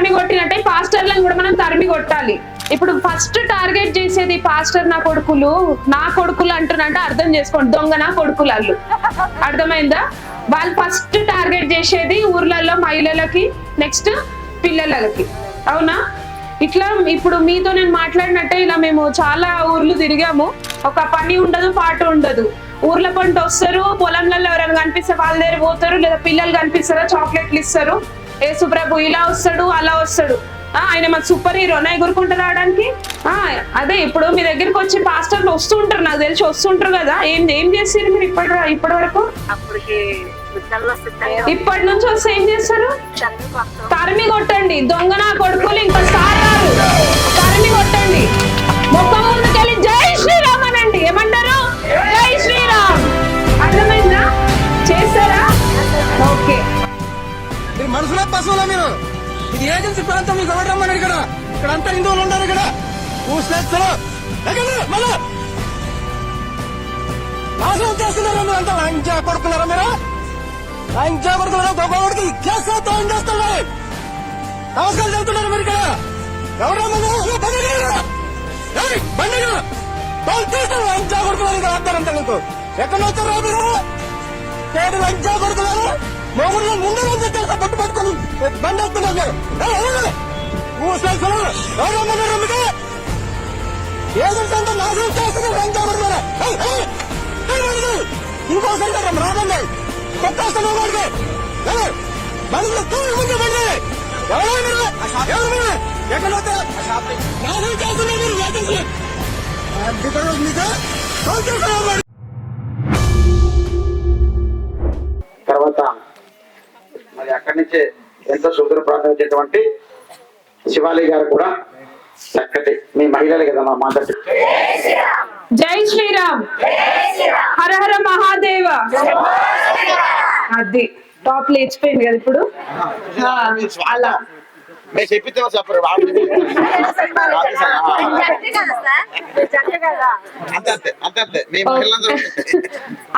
తరిమి కొట్టినట్టే పాస్టర్లను కూడా మనం తరిమి కొట్టాలి. ఇప్పుడు ఫస్ట్ టార్గెట్ చేసేది పాస్టర్ నా కొడుకులు నా కొడుకులు అంటున్నంటే అర్థం చేసుకోండి. దొంగ నా కొడుకులు వాళ్ళు అర్థమైందా? వాళ్ళు ఫస్ట్ టార్గెట్ చేసేది ఊర్లలో మహిళలకి నెక్స్ట్ పిల్లలకి. అవునా? ఇట్లా ఇప్పుడు మీతో నేను మాట్లాడినట్టే ఇలా మేము చాలా ఊర్లు తిరిగాము. ఒక పని ఉండదు పాట ఉండదు. ఊర్ల పంట వస్తారు పొలంలలో ఎవరైనా కనిపిస్తే వాళ్ళ దగ్గర పోతారు లేదా పిల్లలు కనిపిస్తారా చాక్లెట్లు ఇస్తారు. యేసు ప్రభు ఇలా వస్తాడు అలా వస్తాడు. ఆ, ఆయన మన సూపర్ హీరోనా ఎగురుకుంటూ రావడానికి? ఆ, అదే ఇప్పుడు మీ దగ్గరికి వచ్చి పాస్టర్లు వస్తుంటారు నాకు తెలిసి వస్తుంటారు కదా. ఏం ఏం చేస్తారు మీరు ఇప్పటి ఇప్పటి వరకు? ఇప్పటి నుంచి వస్తే ఏం చేస్తారు? తరిమి కొట్టండి. దొంగ నా కొడుకులు ఇంకా సారారు. తరిమి కొట్టండి. ముఖం ముందుకెళ్ళి జై శ్రీరామ్ అనండి. ఏమంటారు? జై శ్రీరామ్. అర్థమైందా? చేస్తారా? ఓకే. మనసులో పశువులా పశువుల మీరు. ఇది ఏజెన్సీ ప్రాంతం మీకు ఎవరు రమ్మన్నారు ఇక్కడ? ఇక్కడ అంతా హిందువులు ఉన్నారు ఇక్కడ. ఊసేస్తారు మళ్ళా. నాశనం చేస్తున్నారు మీరు అంతా. లంచా కొడుకున్నారా మీరు. లంచా కొడుకున్నారా గొప్పవాడికి చేస్తా ఏం చేస్తున్నారు. నమస్కారం చెబుతున్నారు మీరు ఇక్కడ. ఎవరు రమ్మన్నారు? బండి చేస్తారు లంచా కొడుకున్నారు ఇక్కడ అంతా మీకు ఎక్కడ వస్తారా మీరు? పేరు లంచా కొడుతున్నారు మొగుడు ముందు నుంచి పట్టు పట్టుకుని. బండి వస్తున్నారు ఏదంటే నాశనం చేస్తున్నారు లంచా ఇంకోసారి రాబండి కొట్టేస్తాను వాడికి మనసులో తూమి ముందు బండి ఎవరు ఎవరు ఎక్కడ నాశనం చేస్తున్నారు మీరు మీకు తర్వాత మరి అక్కడి నుంచే ఎంతో సుదూర ప్రాంతం వచ్చేటువంటి శివాలయ గారు కూడా చక్కటి మీ మహిళలు కదా మా మాట్లాడు జై శ్రీరామ్. హర హర మహాదేవ. అది టాప్ లేచిపోయింది కదా ఇప్పుడు? ఆ, అలా. మేము చెప్పితే చెప్పరు జట్టు కదా సార్? జట్టు కదా? అంతే అంతే అంతే అంతే. మీ మహిళలందరూ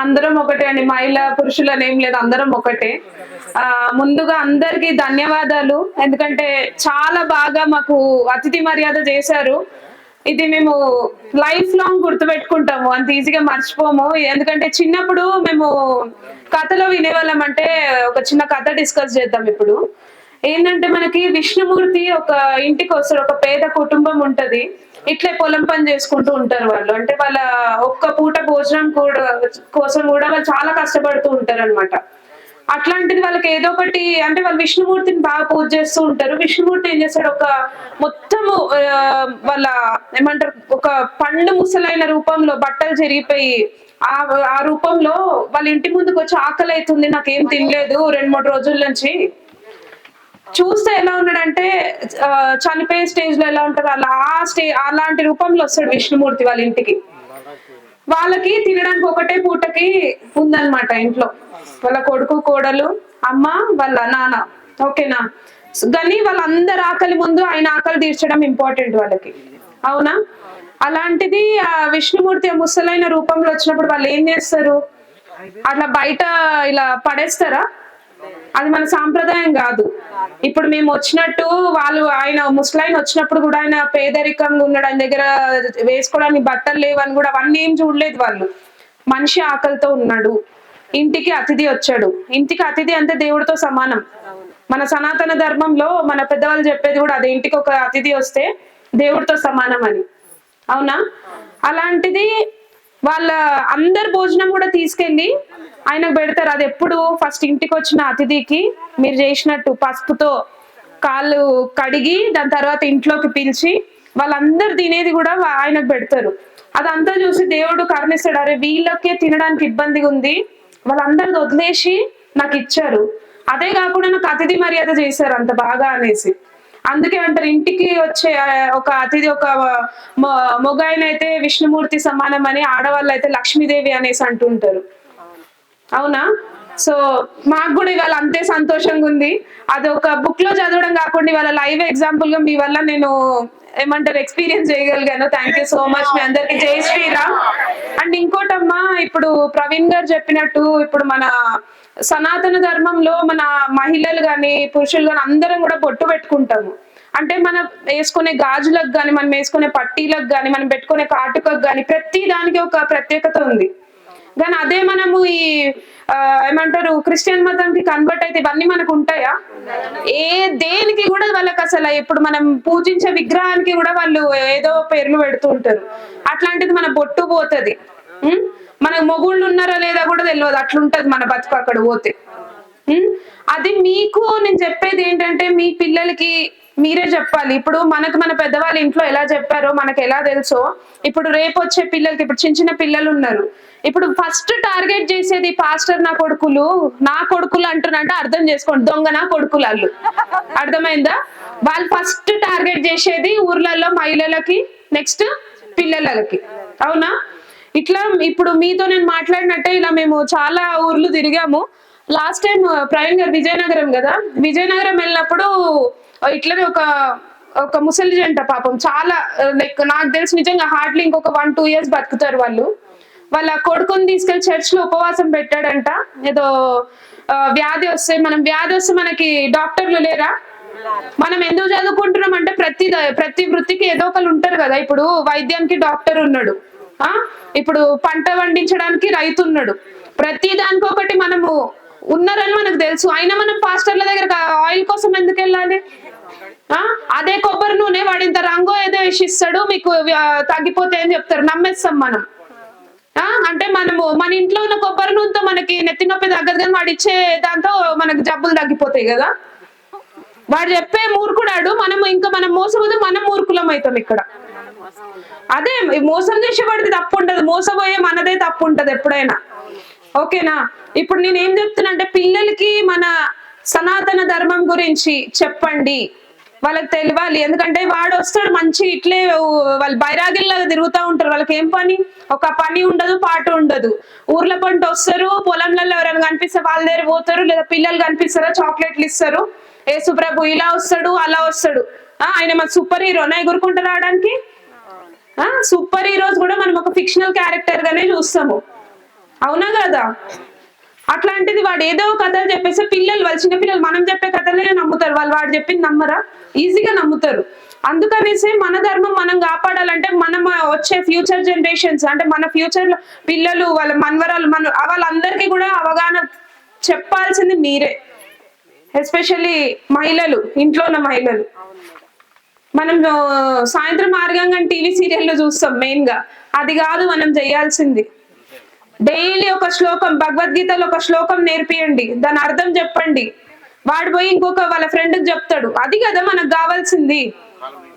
అందరం ఒకటే అండి. మహిళ పురుషులని ఏం లేదు అందరం ఒకటే. ఆ ముందుగా అందరికి ధన్యవాదాలు. ఎందుకంటే చాలా బాగా మాకు అతిథి మర్యాద చేశారు. ఇది మేము లైఫ్ లాంగ్ గుర్తుపెట్టుకుంటాము. అంత ఈజీగా మర్చిపోము. ఎందుకంటే చిన్నప్పుడు మేము కథలో వినేవాళ్ళం అంటే ఒక చిన్న కథ డిస్కస్ చేద్దాం ఇప్పుడు. ఏంటంటే మనకి విష్ణుమూర్తి ఒక ఇంటికి వస్తాడు ఒక పేద కుటుంబం ఉంటది. ఇట్లే పొలం పని చేసుకుంటూ ఉంటారు వాళ్ళు. అంటే వాళ్ళ ఒక్క పూట భోజనం కూడా కోసం కూడా వాళ్ళు చాలా కష్టపడుతూ ఉంటారు అనమాట అట్లాంటిది వాళ్ళకి ఏదో ఒకటి అంటే వాళ్ళు విష్ణుమూర్తిని బాగా పూజ చేస్తూ ఉంటారు. విష్ణుమూర్తి ఏం చేస్తాడు? ఒక మొత్తము వాళ్ళ ఏమంటారు? ఒక పండు ముసలైన రూపంలో బట్టలు చెరిగిపోయి ఆ ఆ రూపంలో వాళ్ళ ఇంటి ముందుకు వచ్చి ఆకలి అవుతుంది నాకేం తినలేదు రెండు మూడు రోజుల నుంచి. చూస్తే ఎలా ఉన్నాడంటే చనిపోయే స్టేజ్లో ఎలా ఉంటారు అలా ఆ స్టే అలాంటి రూపంలో వస్తాడు విష్ణుమూర్తి వాళ్ళ ఇంటికి. వాళ్ళకి తినడానికి ఒకటే పూటకి ఉందన్నమాట ఇంట్లో. వాళ్ళ కొడుకు కోడలు అమ్మ వాళ్ళ నాన్న. ఓకేనా? కానీ వాళ్ళందరి ఆకలి ముందు ఆయన ఆకలి తీర్చడం ఇంపార్టెంట్ వాళ్ళకి. అవునా? అలాంటిది ఆ విష్ణుమూర్తి ముసలైన రూపంలో వచ్చినప్పుడు వాళ్ళు ఏం చేస్తారు? అట్లా బయట ఇలా పడేస్తారా? అది మన సాంప్రదాయం కాదు. ఇప్పుడు మేము వచ్చినట్టు వాళ్ళు ఆయన ముసలాయన వచ్చినప్పుడు కూడా ఆయన పేదరికంగా ఉన్నాడు ఆయన దగ్గర వేసుకోవడానికి బట్టలు లేవని కూడా అవన్నీ ఏం చూడలేదు వాళ్ళు. మనిషి ఆకలితో ఉన్నాడు. ఇంటికి అతిథి వచ్చాడు. ఇంటికి అతిథి అంటే దేవుడితో సమానం. మన సనాతన ధర్మంలో మన పెద్దవాళ్ళు చెప్పేది కూడా అదే. ఇంటికి ఒక అతిథి వస్తే దేవుడితో సమానం అని. అవునా? అలాంటిది వాళ్ళ అందరి భోజనం కూడా తీసుకెళ్ళి ఆయనకు పెడతారు. అది ఎప్పుడు ఫస్ట్ ఇంటికి వచ్చిన అతిథికి మీరు చేసినట్టు పసుపుతో కాళ్ళు కడిగి దాని తర్వాత ఇంట్లోకి పిలిచి వాళ్ళందరు తినేది కూడా ఆయనకు పెడతారు. అదంతా చూసి దేవుడు కరుణిస్తాడు. అరే వీళ్ళకే తినడానికి ఇబ్బందిగా ఉంది. వాళ్ళందరిది వదిలేసి నాకు ఇచ్చారు. అదే కాకుండా నాకు అతిథి మర్యాద చేశారు అంత బాగా అనేసి. అందుకే అంటారు ఇంటికి వచ్చే ఒక అతిథి ఒక మొ- అయితే విష్ణుమూర్తి సమానం అని ఆడవాళ్ళు అయితే లక్ష్మీదేవి అనేసి అంటుంటారు. అవునా? సో మాకు కూడా ఇవాళ అంతే సంతోషంగా ఉంది. అది ఒక బుక్లో చదవడం కాకుండా ఇవాళ లైవ్ ఎగ్జాంపుల్గా మీ వల్ల నేను ఏమంటారు ఎక్స్పీరియన్స్ చేయగలిగాను. థ్యాంక్ యూ సో మచ్ మీ అందరికి. జై శ్రీరామ్. అండ్ ఇంకోటమ్మా ఇప్పుడు ప్రవీణ్ గారు చెప్పినట్టు ఇప్పుడు మన సనాతన ధర్మంలో మన మహిళలు కానీ పురుషులు కానీ అందరం కూడా బొట్టు పెట్టుకుంటాము. అంటే మనం వేసుకునే గాజులకు కానీ మనం వేసుకునే పట్టీలకు కానీ మనం పెట్టుకునే కాటుకకు కానీ ప్రతి దానికి ఒక ప్రత్యేకత ఉంది. కానీ అదే మనము ఈ ఏమంటారు క్రిస్టియన్ మతానికి కన్వర్ట్ అయితే ఇవన్నీ మనకు ఉంటాయా? ఏ దేనికి కూడా వాళ్ళకి అసలు ఇప్పుడు మనం పూజించే విగ్రహానికి కూడా వాళ్ళు ఏదో పేర్లు పెడుతూ ఉంటారు. అట్లాంటిది మన బొట్టు పోతది. మనకు మొగుళ్ళు ఉన్నారా లేదా కూడా తెలియదు అట్లుంటది మన బతుకు అక్కడ పోతే. అది మీకు నేను చెప్పేది ఏంటంటే మీ పిల్లలకి మీరే చెప్పాలి. ఇప్పుడు మనకు మన పెద్దవాళ్ళ ఇంట్లో ఎలా చెప్పారో మనకు ఎలా తెలుసో ఇప్పుడు రేపు వచ్చే పిల్లలకి ఇప్పుడు చిన్న చిన్న పిల్లలు ఉన్నారు. ఇప్పుడు ఫస్ట్ టార్గెట్ చేసేది పాస్టర్ నా కొడుకులు నా కొడుకులు అంటున్నంటే అర్థం చేసుకోండి. దొంగ నా కొడుకులు వాళ్ళు. అర్థమైందా? వాళ్ళు ఫస్ట్ టార్గెట్ చేసేది ఊర్లలో మహిళలకి నెక్స్ట్ పిల్లలకి. అవునా? ఇట్లా ఇప్పుడు మీతో నేను మాట్లాడినట్టే ఇలా మేము చాలా ఊర్లు తిరిగాము. లాస్ట్ టైం uh, ప్రవీణ్ గారు విజయనగరం కదా? విజయనగరం వెళ్ళినప్పుడు uh, ఇట్లనే ఒక ఒక ముసలి జంట పాపం. చాలా uh, లైక్ నాకు తెలిసి నిజంగా హార్డ్లీ ఇంకొక వన్ టూ ఇయర్స్ బతుకుతారు వాళ్ళు. వాళ్ళ కొడుకుని తీసుకెళ్ళి చర్చ్లో ఉపవాసం పెట్టాడంట. ఏదో వ్యాధి వస్తే మనం వ్యాధి వస్తే మనకి డాక్టర్లు లేరా? మనం ఎందుకు చదువుకుంటున్నాం అంటే ప్రతి ప్రతి వృత్తికి ఏదో ఒకరు ఉంటారు కదా. ఇప్పుడు వైద్యానికి డాక్టర్ ఉన్నాడు. ఆ? ఇప్పుడు పంట పండించడానికి రైతు ఉన్నాడు ప్రతి దానికి ఒకటి మనము ఉన్నారని మనకు తెలుసు. అయినా మనం పాస్టర్ల దగ్గర ఆయిల్ కోసం ఎందుకు వెళ్ళాలి? ఆ? అదే కొబ్బరి నూనె వాడు ఇంత రంగు ఏదో వేసిస్తాడు మీకు తగ్గిపోతే అని చెప్తారు? నమ్మేస్తాం మనం. ఆ? అంటే మనము మన ఇంట్లో ఉన్న కొబ్బరి నూనెతో మనకి నెత్తి నొప్పి తగ్గదు కానీ వాడు ఇచ్చే దాంతో మనకు జబ్బులు తగ్గిపోతాయి కదా. వాడు చెప్పే మూర్ఖుడాడు. మనం ఇంకా మనం మోసపోతే మనం మూర్ఖులం అవుతాం ఇక్కడ. అదే మోసం మోసం చేసేవాడిది తప్పు ఉండదు మోసపోయే మనదే తప్పు ఉంటది ఎప్పుడైనా. ఓకేనా? ఇప్పుడు నేను ఏం చెప్తున్నా అంటే పిల్లలకి మన సనాతన ధర్మం గురించి చెప్పండి. వాళ్ళకి తెలియాలి. ఎందుకంటే వాడు వస్తాడు మంచి ఇట్లే వాళ్ళు బైరాగిల్లాగా తిరుగుతూ ఉంటారు. వాళ్ళకి ఏం పని? ఒక పని ఉండదు పాట ఉండదు. ఊర్ల పంట వస్తారు పొలంలలో ఎవరైనా కనిపిస్తే వాళ్ళ దగ్గర పోతారు లేదా పిల్లలు కనిపిస్తారా చాక్లెట్లు ఇస్తారు. ఏసుప్రభు ఇలా వస్తాడు అలా వస్తాడు. ఆయన మన సూపర్ హీరోనా ఎగురుకుంటూ రావడానికి సూపర్ హీరోస్ కూడా మనం ఒక ఫిక్షనల్ క్యారెక్టర్ గానే చూస్తాము. అవునా కదా? అట్లాంటిది వాడు ఏదో కథలు చెప్పేస్తే పిల్లలు వాళ్ళు చిన్న పిల్లలు మనం చెప్పే కథలే నమ్ముతారు. వాళ్ళు వాడు చెప్పింది నమ్మరా? ఈజీగా నమ్ముతారు. అందుకనేసి మన ధర్మం మనం కాపాడాలంటే మనం వచ్చే ఫ్యూచర్ జనరేషన్స్ అంటే మన ఫ్యూచర్లో పిల్లలు వాళ్ళ మనవరాలు మన వాళ్ళందరికీ కూడా అవగాహన చెప్పాల్సింది మీరే. ఎస్పెషల్లీ మహిళలు ఇంట్లో ఉన్న మహిళలు. మనం సాయంత్రం మార్గంగా టీవీ సీరియల్లో చూస్తాం మెయిన్గా. అది కాదు మనం చేయాల్సింది. డైలీ ఒక శ్లోకం భగవద్గీతలో ఒక శ్లోకం నేర్పియండి. దాని అర్థం చెప్పండి. వాడు పోయి ఇంకొక వాళ్ళ ఫ్రెండ్ చెప్తాడు. అది కదా మనకు కావాల్సింది.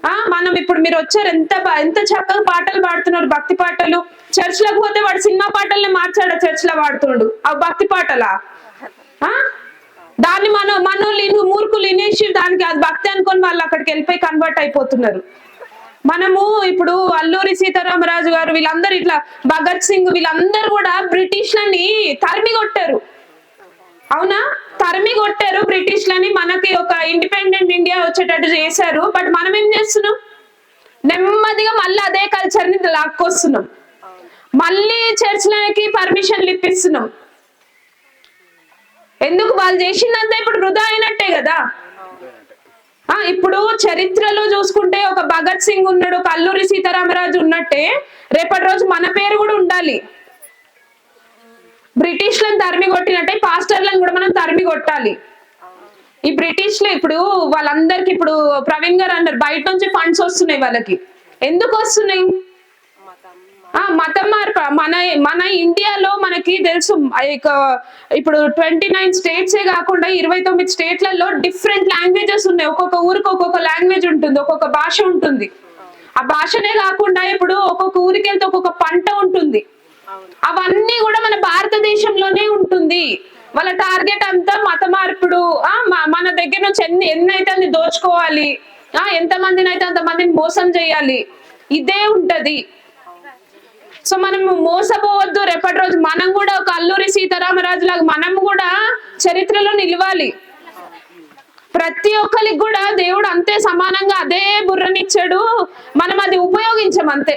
ఆ మనం ఇప్పుడు మీరు వచ్చారు ఎంత ఎంత చక్కగా పాటలు పాడుతున్నారు భక్తి పాటలు. చర్చ్లకు పోతే వాడు సినిమా పాటల్ని మార్చాడు చర్చ్లో పాడుతుండు ఆ భక్తి పాటలా? ఆ? దాన్ని మన మనోళ్ళు ఇను- మూర్ఖులు ఇనేసి దానికి అది భక్తి అనుకొని వాళ్ళు అక్కడికి వెళ్ళిపోయి కన్వర్ట్ అయిపోతున్నారు. మనము ఇప్పుడు అల్లూరి సీతారామరాజు గారు వీళ్ళందరూ ఇట్లా భగత్ సింగ్ వీళ్ళందరూ కూడా బ్రిటిష్లని తరిమి కొట్టారు అవునా? తరిమి కొట్టారు బ్రిటిష్లని. మనకి ఒక ఇండిపెండెంట్ ఇండియా వచ్చేటట్టు చేశారు. బట్ మనం ఏం చేస్తున్నాం? నెమ్మదిగా మళ్ళీ అదే కల్చర్ని లాక్కొస్తున్నాం. మళ్ళీ చర్చ్లకి పర్మిషన్లు ఇప్పిస్తున్నాం ఎందుకు వాళ్ళు చేసిందంతా ఇప్పుడు వృధా అయినట్టే కదా? ఆ ఇప్పుడు చరిత్రలో చూసుకుంటే ఒక భగత్ సింగ్ ఉన్నాడు కల్లూరి సీతారామరాజు ఉన్నట్టే రేపటి రోజు మన పేరు కూడా ఉండాలి. బ్రిటిష్లను తరిమి కొట్టినట్టే పాస్టర్లను కూడా మనం తరిమి కొట్టాలి. ఈ బ్రిటిష్లు ఇప్పుడు వాళ్ళందరికి ఇప్పుడు ప్రవీణ్ గారు అన్నారు బయట నుంచి ఫండ్స్ వస్తున్నాయి వాళ్ళకి. ఎందుకు వస్తున్నాయి? ఆ మతం మార్పు. మన మన ఇండియాలో మనకి తెలుసు ఇప్పుడు ట్వంటీ నైన్ స్టేట్సే కాకుండా ఇరవై తొమ్మిది స్టేట్లలో డిఫరెంట్ లాంగ్వేజెస్ ఉన్నాయి. ఒక్కొక్క ఊరికి ఒక్కొక్క లాంగ్వేజ్ ఉంటుంది ఒక్కొక్క భాష ఉంటుంది. ఆ భాషనే కాకుండా ఇప్పుడు ఒక్కొక్క ఊరికి వెళ్తే ఒక్కొక్క పంట ఉంటుంది. అవన్నీ కూడా మన భారతదేశంలోనే ఉంటుంది. వాళ్ళ టార్గెట్ అంతా మత మార్పుడు. ఆ మన దగ్గర నుంచి ఎన్ని ఎన్నైతే అన్ని దోచుకోవాలి ఆ ఎంత మందిని అయితే అంత మందిని మోసం చేయాలి ఇదే ఉంటది. సో మనం మోసపోవద్దు. రేపటి రోజు మనం కూడా ఒక అల్లూరి సీతారామరాజు లాగా మనం కూడా చరిత్రలో నిలవాలి. ప్రతి ఒక్కరికి కూడా దేవుడు అంతే సమానంగా అదే బుర్రనిచ్చాడు. మనం అది ఉపయోగించం అంతే.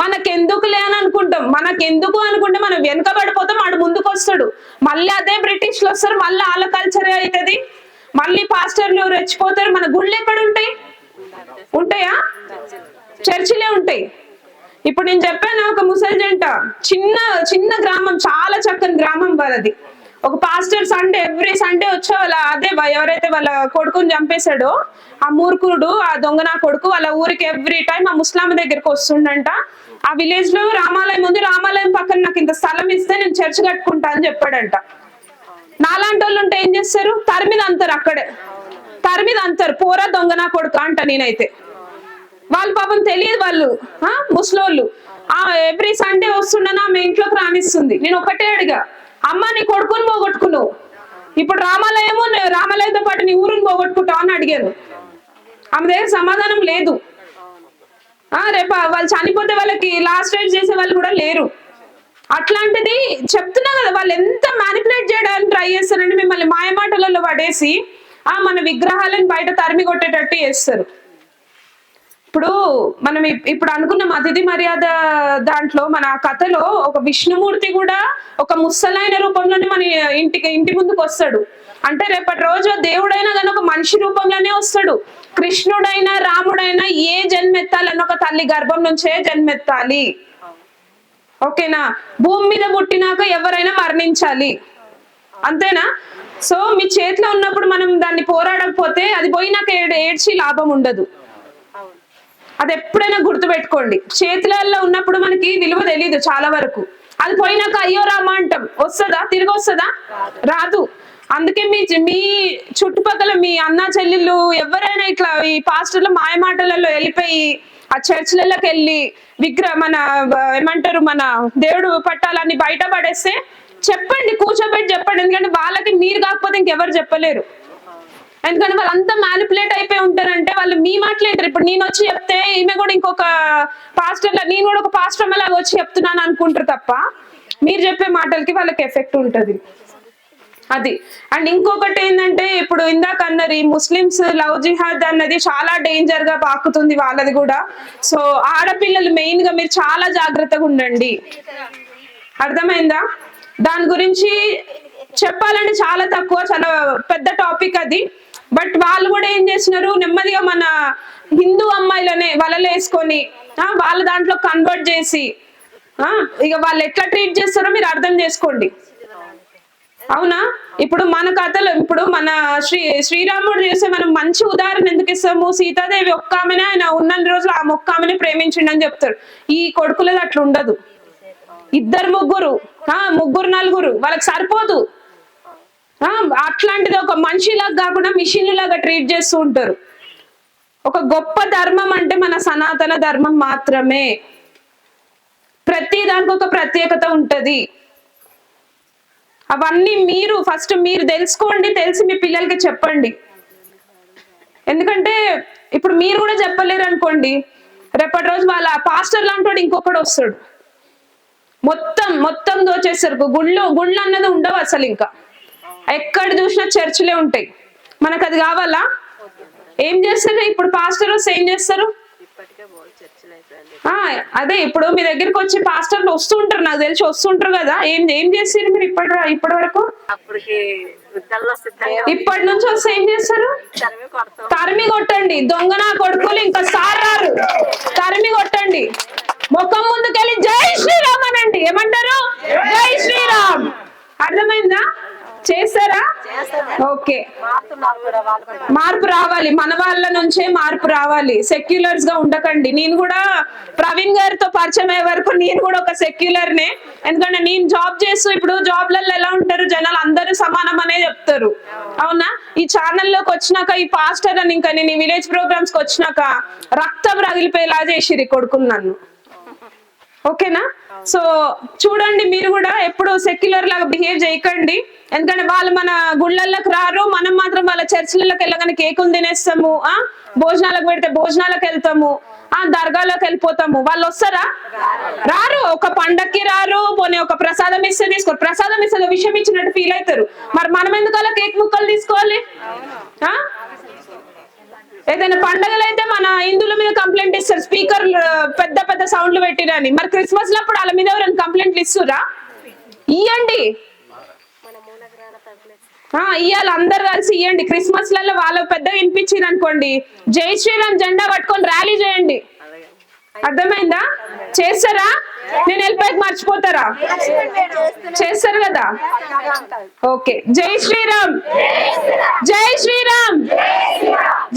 మనకెందుకులే అని అనుకుంటాం. మనకెందుకు అనుకుంటే మనం వెనుకబడిపోతాం వాడు ముందుకు వస్తాడు మళ్ళీ అదే బ్రిటిష్లు వస్తారు మళ్ళీ వాళ్ళ కల్చరే అవుతుంది మళ్ళీ పాస్టర్లు రెచ్చిపోతారు? మన గుళ్ళు ఎక్కడ ఉంటాయి? ఉంటాయా? చర్చిలే ఉంటాయి. ఇప్పుడు నేను చెప్పాను ఒక ముసలి చిన్న చిన్న గ్రామం చాలా చక్కని గ్రామం వాళ్ళది. ఒక పాస్టర్ సండే ఎవ్రీ సండే వచ్చే వాళ్ళ అదే ఎవరైతే వాళ్ళ కొడుకుని చంపేశాడో ఆ మూర్ఖుడు ఆ దొంగ నా కొడుకు వాళ్ళ ఊరికి ఎవ్రీ టైం ఆ ముస్లాం దగ్గరికి వస్తుండంట. ఆ విలేజ్లో రామాలయం ఉంది రామాలయం పక్కన నాకు ఇంత స్థలం ఇస్తే నేను చర్చ్ కట్టుకుంటా అని చెప్పాడంట. నాలాంటి వాళ్ళు ఉంటే ఏం చేస్తారు? తరిమిది అంతారు అక్కడే. తరిమిది అంతారు పోరా దొంగ నా కొడుకు అంట నేనైతే. వాళ్ళు పాపం తెలియదు వాళ్ళు. ముసలోళ్ళు. ఆ ఎవ్రీ సండే వస్తుండనా ఆమె ఇంట్లోకి రానిస్తుంది. నేను ఒకటే అడిగా. అమ్మ నీ కొడుకుని పోగొట్టుకున్నావు. ఇప్పుడు రామాలయము రామాలయంతో పాటు నీ ఊరిని పోగొట్టుకుంటావు అని అడిగాను ఆమె దగ్గర సమాధానం లేదు. ఆ రేపు వాళ్ళు చనిపోతే వాళ్ళకి లాస్ట్ రైడ్ చేసే వాళ్ళు కూడా లేరు. అట్లాంటిది చెప్తున్నా కదా వాళ్ళు ఎంత మ్యానిపులేట్ చేయడానికి ట్రై చేస్తారంటే మిమ్మల్ని మాయమాటలలో పడేసి ఆ మన విగ్రహాలను బయట తరిమి కొట్టేటట్టు చేస్తారు. ఇప్పుడు మనం ఇప్- ఇప్పుడు అనుకున్న అతిథి మర్యాద దాంట్లో మన కథలో ఒక విష్ణుమూర్తి కూడా ఒక ముసలైన రూపంలోనే మన ఇంటికి ఇంటి ముందుకు వస్తాడు. అంటే రేపటి రోజు దేవుడైనా కానీ ఒక మనిషి రూపంలోనే వస్తాడు. కృష్ణుడైనా రాముడైనా ఏ జన్మెత్తాలని ఒక తల్లి గర్భం నుంచే జన్మెత్తాలి. ఓకేనా? భూమి మీద పుట్టినాక ఎవరైనా మరణించాలి. అంతేనా? సో మీ చేతిలో ఉన్నప్పుడు మనం దాన్ని పోరాడకపోతే అది పోయినాక ఏడ్- ఏడ్చి లాభం ఉండదు. అది ఎప్పుడైనా గుర్తుపెట్టుకోండి. చేతులలో ఉన్నప్పుడు మనకి విలువ తెలియదు చాలా వరకు. అది పోయినాక అయ్యో రామా అంటాం. వస్తుందా? తిరిగి వస్తుందా? రాదు. అందుకే మీ మీ చుట్టుపక్కల మీ అన్న చెల్లెళ్ళు ఎవరైనా ఇట్లా ఈ పాస్టర్ల మాయమాటలలో వెళ్ళిపోయి ఆ చర్చిలలోకి వెళ్ళి విగ్ర మన ఏమంటారు మన దేవుడు పట్టాలన్నీ బయట పడేస్తే చెప్పండి. కూర్చోబెట్టి చెప్పండి. ఎందుకంటే వాళ్ళకి మీరు కాకపోతే ఇంకెవరు చెప్పలేరు. ఎందుకంటే వాళ్ళంతా మ్యానిపులేట్ అయిపోయి ఉంటారంటే వాళ్ళు మీ మాట్లాడతారు ఇప్పుడు నేను వచ్చి చెప్తే ఈమె కూడా ఇంకొక పాస్టర్ నేను కూడా ఒక పాస్టర్ లాగా వచ్చి చెప్తున్నాను అనుకుంటారు తప్ప మీరు చెప్పే మాటలకి వాళ్ళకి ఎఫెక్ట్ ఉంటుంది. అది. అండ్ ఇంకొకటి ఏంటంటే ఇప్పుడు ఇందాక అన్నారు ఈ ముస్లిమ్స్ లవ్ జిహాద్ అన్నది చాలా డేంజర్గా పాకుతుంది వాళ్ళది కూడా. సో ఆడపిల్లలు మెయిన్గా మీరు చాలా జాగ్రత్తగా ఉండండి. అర్థమైందా? దాని గురించి చెప్పాలంటే చాలా తక్కువ చాలా పెద్ద టాపిక్ అది. బట్ వాళ్ళు కూడా ఏం చేస్తున్నారు నెమ్మదిగా మన హిందూ అమ్మాయిలనే వలలు వేసుకొని వాళ్ళ దాంట్లో కన్వర్ట్ చేసి ఆ, ఇక వాళ్ళు ఎట్లా ట్రీట్ చేస్తారో మీరు అర్థం చేసుకోండి. అవునా? ఇప్పుడు మన కథలు ఇప్పుడు మన శ్రీ శ్రీరాముడు చేసే మనం మంచి ఉదాహరణ ఎందుకు ఇస్తాము? సీతాదేవి ఒక్క ఆమెనే ఆయన ఉన్న రోజులు ఆ ఒక్క ఆమెనే ప్రేమించిండని చెప్తారు. ఈ కొడుకులది అట్లా ఉండదు ఇద్దరు ముగ్గురు ఆ ముగ్గురు నలుగురు వాళ్ళకి సరిపోదు. అట్లాంటిది ఒక మనిషిలాగా కాకుండా మిషన్ లాగా ట్రీట్ చేస్తూ ఉంటారు. ఒక గొప్ప ధర్మం అంటే మన సనాతన ధర్మం మాత్రమే. ప్రతి దానికి ఒక ప్రత్యేకత ఉంటది. అవన్నీ మీరు ఫస్ట్ మీరు తెలుసుకోండి తెలిసి మీ పిల్లలకి చెప్పండి. ఎందుకంటే ఇప్పుడు మీరు కూడా చెప్పలేరు అనుకోండి. రేపటి రోజు వాళ్ళ పాస్టర్ లాంటి ఇంకొకడు వస్తాడు. మొత్తం మొత్తం దోచేస్తారు. గుళ్ళు గుళ్ళు అన్నది ఉండవు అసలు ఇంకా. ఎక్కడ చూసినా చర్చిలే ఉంటాయి. మనకు అది కావాలా? ఏం చేస్తారు? ఇప్పుడు పాస్టర్ వస్తే ఏం చేస్తారు? అదే ఇప్పుడు మీ దగ్గరికి వచ్చి పాస్టర్లు వస్తుంటారు. నాకు తెలిసి వస్తుంటారు కదా. ఏం ఏం చేస్తారు మీరు ఇప్పటి ఇప్పటి వరకు? ఇప్పటి నుంచి వస్తే ఏం చేస్తారు? తరిమి కొట్టండి. దొంగ నా కొడుకులు ఇంకా సారారు. తరిమి కొట్టండి. ముఖం ముందుకెళ్ళి జై శ్రీరామ్ అనండి. ఏమంటారు? జై శ్రీరామ్. అర్థమైందా? చేస్తారా ఓకే. మార్పు రావాలి. మన వాళ్ళ నుంచే మార్పు రావాలి. సెక్యులర్స్గా ఉండకండి. నేను కూడా ప్రవీణ్ గారితో పరిచయం అయ్యే వరకు నేను కూడా ఒక సెక్యులర్ నే. ఎందుకంటే నేను జాబ్ చేస్తూ ఇప్పుడు జాబ్లలో ఎలా ఉంటారు? జనాలు అందరూ సమానం అనే చెప్తారు. అవునా? ఈ ఛానల్లోకి వచ్చినాక ఈ పాస్టర్ అని ఇంకా నేను ఈ విలేజ్ ప్రోగ్రామ్స్కి వచ్చినాక రక్తం రగిలిపోయేలా చేసిరి కొడుకులు నన్ను. ఓకేనా? సో చూడండి మీరు కూడా ఎప్పుడు సెక్యులర్ లాగా బిహేవ్ చేయకండి. ఎందుకంటే వాళ్ళు మన గుళ్ళల్లోకి రారు మనం మాత్రం వాళ్ళ చర్చిలలోకి వెళ్ళగానే కేకులు తినేస్తాము ఆ? భోజనాలకు పెడితే భోజనాలకు వెళ్తాము ఆ దర్గాలోకి వెళ్ళిపోతాము. వాళ్ళు వస్తారా? రారు. ఒక పండక్కి రారు పోనీ ఒక ప్రసాదం ఇస్తే తీసుకోరు. ప్రసాదం ఇస్తే విషయం ఇచ్చినట్టు ఫీల్ అవుతారు. మరి మనం ఎందుకు అలా కేక్ ముక్కలు తీసుకోవాలి? ఆ? ఏదైనా పండగలు అయితే మన హిందువుల మీద కంప్లైంట్ ఇస్తారు. స్పీకర్ పెద్ద పెద్ద సౌండ్లు పెట్టిరని. మరి క్రిస్మస్ అప్పుడు వాళ్ళ మీద ఎవరైనా కంప్లైంట్లు ఇస్తురా? ఇయ్యండి. ఆ, ఇయ్యాలి. అందరు కలిసి ఇయ్యండి. క్రిస్మస్లలో వాళ్ళు పెద్దగా వినిపించింది అనుకోండి జై శ్రీరామ్ జెండా పట్టుకొని ర్యాలీ చేయండి. అర్థమైందా? చేస్తారా? నేను వెళ్ళిపోయి మర్చిపోతారా? చేస్తారు కదా? ఓకే. జై శ్రీరామ్. జై శ్రీరామ్.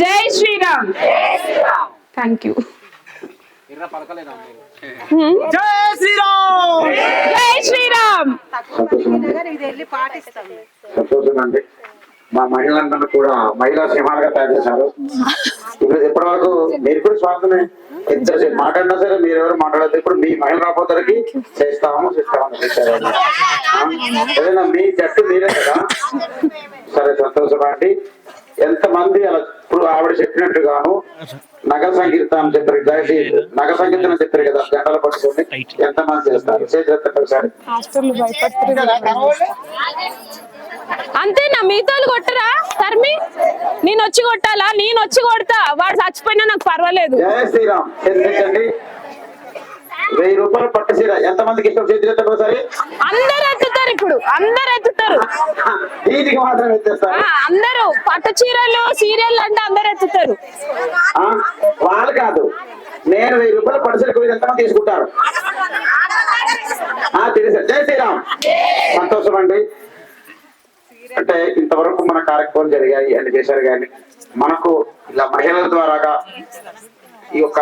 జై శ్రీరామ్. థ్యాంక్ యూ జై శ్రీరామ్ జై శ్రీరామ్. సంతోషం అండి. మా మహిళలందరూ కూడా మహిళా సింహాలుగా తయారు చేశారు. ఇప్పుడు ఇప్పటి వరకు మీరు కూడా స్వార్థమే? ఎంతసేపు మాట్లాడినా సరే మీరు ఎవరు మాట్లాడదు ఇప్పుడు మీ మహిళ రాబోతలకి చేస్తాము చేస్తామని చెప్పారు. ఆ? ఏదైనా మీ జట్టు మీరే కదా? సరే సంతోషం అండి ఎంతమంది అలా ఇప్పుడు ఆవిడ చెప్పినట్టుగాను నగర సంకీర్తనం చెప్పారు. దయచేసి నగర సంకీర్తనం చెప్పారు కదా గంటలు పట్టుకొని ఎంతమంది చేస్తారు? చేతి ఒకసారి. అంతేనా? మిగతాలు కొట్టరా? తర్మి నేను వచ్చి కొట్టాలా? నేను వచ్చి కొడతా. వాడు చచ్చిపోయినా నాకు పర్వాలేదు. వెయ్యి రూపాయలు పట్టు చీర. ఎంత మందికి ఇష్టం చేతి ఎత్తండి ఒకసారి? అందరు ఎత్తుతారు ఇప్పుడు. అందరు ఎత్తుతారు. వీటికి మాత్రం ఎత్తేస్తారు అందరూ పట్టు చీరలు సీరియల్ అంటే అందరు ఎత్తుతారు. వాళ్ళు కాదు. నేను వెయ్యి రూపాయలు పట్టు చీర ఎంతమంది తీసుకుంటారు? తెలుసా. జయ శ్రీరామ్. సంతోషం అండి. అంటే ఇంతవరకు మన కార్యక్రమాలు జరిగాయి అని చేశారు కానీ మనకు ఇలా మహిళల ద్వారాగా ఈ యొక్క